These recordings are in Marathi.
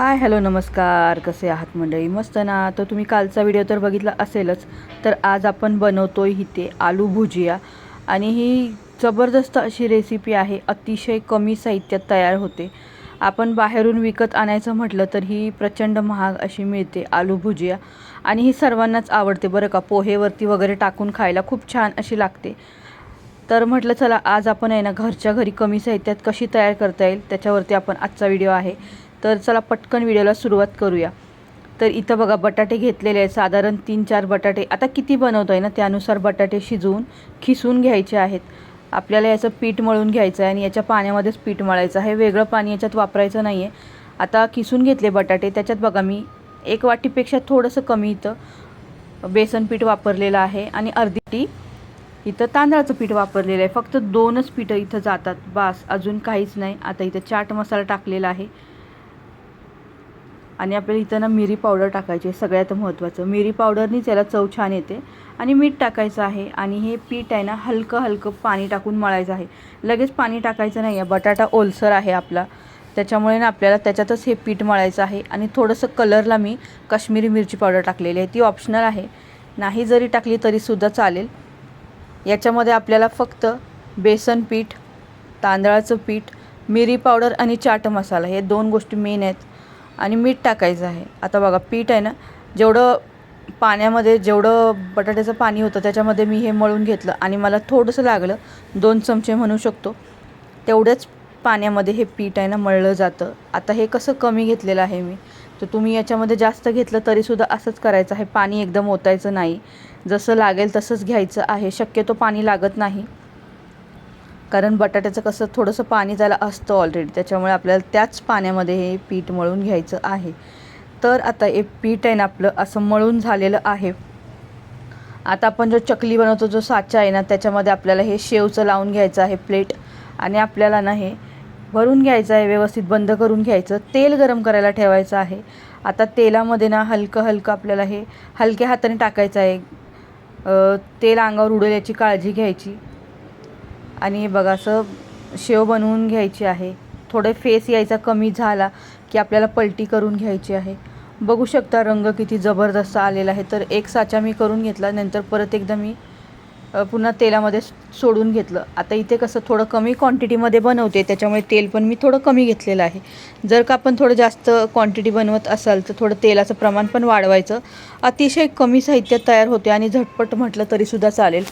हाय हॅलो नमस्कार. कसे आहात मंडळी? मस्त ना? तर तुम्ही कालचा व्हिडिओ तर बघितला असेलच. तर आज आपण बनवतो आहे इथे आलू भुजिया. आणि ही जबरदस्त अशी रेसिपी आहे. अतिशय कमी साहित्यात तयार होते. आपण बाहेरून विकत आणायचं म्हटलं तर ही प्रचंड महाग अशी मिळते आलू भुजिया. आणि ही सर्वांनाच आवडते बरं का? पोहेवरती वगैरे टाकून खायला खूप छान अशी लागते. तर म्हटलं चला आज आपण आहे ना घरच्या घरी कमी साहित्यात कशी तयार करता येईल? त्याच्यावरती आपण आजचा व्हिडिओ आहे. तर चला पटकन व्हिडिओला सुरुवात करूया. तर इथं बघा बटाटे घेतलेले आहेत. साधारण तीन चार बटाटे. आता किती बनवतो आहे ना त्यानुसार बटाटे शिजवून खिसून घ्यायचे आहेत. आपल्याला याचं पीठ मळून घ्यायचं आहे आणि याच्या पाण्यामध्येच पीठ मळायचं आहे. वेगळं पाणी याच्यात वापरायचं नाही आहे आता किसून घेतले बटाटे. त्याच्यात बघा मी एक वाटीपेक्षा थोडंसं कमी इथं बेसन पीठ वापरलेलं आहे आणि अर्धी टी इथं तांदळाचं पीठ वापरलेलं आहे. फक्त दोनच पीठं इथं जातात. बास अजून काहीच नाही. आता इथं चाट मसाला टाकलेला आहे. आणि आपल्याला इथं ना मिरी पावडर टाकायची आहे सगळ्यात महत्त्वाचं. मिरी पावडरनीच याला चव छान येते आणि मीठ टाकायचं आहे आणि हे पीठ आहे ना हलकं हलकं पाणी टाकून मळायचं आहे. लगेच पाणी टाकायचं नाही आहे बटाटा ओलसर आहे आपला. त्याच्यामुळे ना आपल्याला त्याच्यातच हे पीठ मळायचं आहे आणि थोडंसं कलरला मी काश्मीरी मिरची पावडर टाकलेली आहे. ती ऑप्शनल आहे. नाही जरी टाकली तरीसुद्धा चालेल. याच्यामध्ये आपल्याला फक्त बेसन पीठ तांदळाचं पीठ मिरी पावडर आणि चाट मसाला हे दोन गोष्टी मेन आहेत. आणि मीठ टाकायचं आहे. आता बघा पीठ आहे ना जेवढं पाण्यामध्ये जेवढं बटाट्याचं पाणी होतं त्याच्यामध्ये मी हे मळून घेतलं आणि मला थोडंसं लागलं दोन चमचे म्हणू शकतो. तेवढ्याच पाण्यामध्ये हे पीठ आहे ना मळलं जातं. आता हे कसं कमी घेतलेलं आहे मी तर तुम्ही याच्यामध्ये जास्त घेतलं तरीसुद्धा असंच करायचं आहे. पाणी एकदम ओतायचं नाही. जसं लागेल तसंच घ्यायचं आहे. शक्यतो पाणी लागत नाही. कारण बटाट्याचं कसं थोडंसं पाणी त्याला असतं ऑलरेडी त्याच्यामुळे आपल्याला त्याच पाण्यामध्ये हे पीठ मळून घ्यायचं आहे. तर आता हे पीठ आहे ना आपलं असं मळून झालेलं आहे. आता आपण जो चकली बनवतो जो साचा आहे ना त्याच्यामध्ये आपल्याला हे शेवचं लावून घ्यायचं आहे प्लेट. आणि आपल्याला ना हे भरून घ्यायचं आहे व्यवस्थित बंद करून घ्यायचं. तेल गरम करायला ठेवायचं आहे. आता तेलामध्ये ना हलकं हलकं आपल्याला हे हलक्या हाताने टाकायचं आहे. तेल अंगावर उडेल याची काळजी घ्यायची. आणि बघा असं शेव बनवून घ्यायची आहे. थोडे फेस यायचा कमी झाला की आपल्याला पलटी करून घ्यायची आहे. बघू शकता रंग किती जबरदस्त आलेला आहे. तर एक साचा मी करून घेतला नंतर परत एकदा मी पुन्हा तेलामध्ये सोडून घेतलं. आता इथे कसं थोडं कमी क्वांटिटीमध्ये बनवते त्याच्यामुळे तेल पण मी थोडं कमी घेतलेलं आहे. जर का आपण थोडं जास्त क्वांटिटी बनवत असाल तर थोडं तेलाचं प्रमाण पण वाढवायचं. अतिशय कमी साहित्यात तयार होते आणि झटपट म्हटलं तरीसुद्धा चालेल.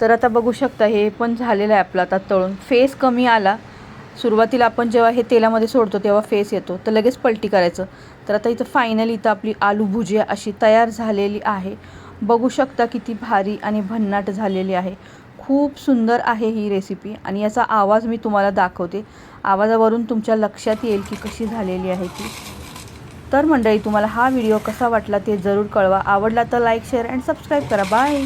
तर आता बघू शकता हे पण झालेलं आहे आपलं आता तळून. फेस कमी आला. सुरुवातीला आपण जेव्हा हे तेलामध्ये सोडतो तेव्हा फेस येतो. तर लगेच पलटी करायचं. तर आता इथं फायनली इथं आपली आलू भुजिया अशी तयार झालेली आहे. बघू शकता किती भारी आणि भन्नाट झालेली आहे. खूप सुंदर आहे ही रेसिपी आणि याचा आवाज मी तुम्हाला दाखवते. आवाजावरून तुमच्या लक्षात येईल की कशी झालेली आहे ती. तर मंडळी तुम्हाला हा व्हिडिओ कसा वाटला ते जरूर कळवा. आवडला तर लाईक शेअर अँड सबस्क्राईब करा. बाय